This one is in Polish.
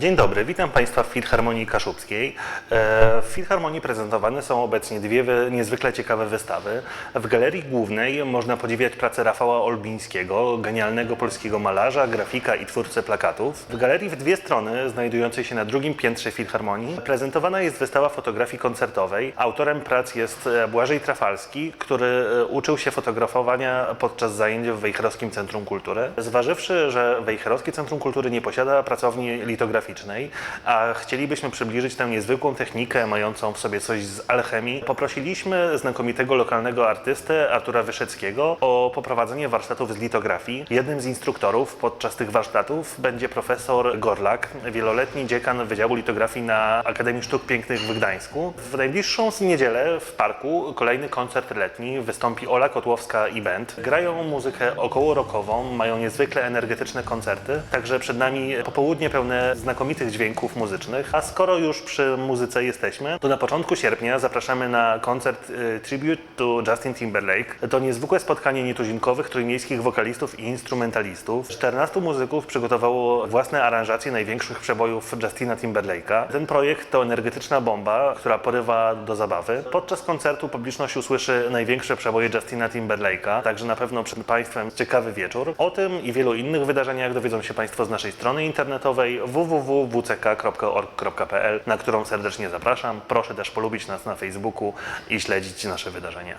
Dzień dobry, witam Państwa w Filharmonii Kaszubskiej. E, W Filharmonii prezentowane są obecnie dwie wy- niezwykle ciekawe wystawy. W galerii głównej można podziwiać pracę Rafała Olbińskiego, genialnego polskiego malarza, grafika i twórcę plakatów. W galerii w dwie strony, znajdującej się na drugim piętrze Filharmonii, prezentowana jest wystawa fotografii koncertowej. Autorem prac jest e, Błażej Trafalski, który e, uczył się fotografowania podczas zajęć w Wejherowskim Centrum Kultury. Zważywszy, że Wejherowskie Centrum Kultury nie posiada pracowni litograficznej, a chcielibyśmy przybliżyć tę niezwykłą technikę mającą w sobie coś z alchemii, poprosiliśmy znakomitego lokalnego artystę Artura Wyszeckiego o poprowadzenie warsztatów z litografii. Jednym z instruktorów podczas tych warsztatów będzie profesor Gorlak, wieloletni dziekan Wydziału Litografii na Akademii Sztuk Pięknych w Gdańsku. W najbliższą niedzielę w parku kolejny koncert letni wystąpi Ola Kotłowska i Band. Grają muzykę około rockową, mają niezwykle energetyczne koncerty, także przed nami popołudnie pełne znakomitych dźwięków muzycznych. A skoro już przy muzyce jesteśmy, to na początku sierpnia zapraszamy na koncert y, Tribute to Justin Timberlake. To niezwykłe spotkanie nietuzinkowych trójmiejskich wokalistów i instrumentalistów. 14 muzyków przygotowało własne aranżacje największych przebojów Justina Timberlake'a. Ten projekt to energetyczna bomba, która porywa do zabawy. Podczas koncertu publiczność usłyszy największe przeboje Justina Timberlake'a, także na pewno przed Państwem ciekawy wieczór. O tym i wielu innych wydarzeniach dowiedzą się Państwo z naszej strony internetowej www.wck.org.pl, na którą serdecznie zapraszam. Proszę też polubić nas na Facebooku i śledzić nasze wydarzenia.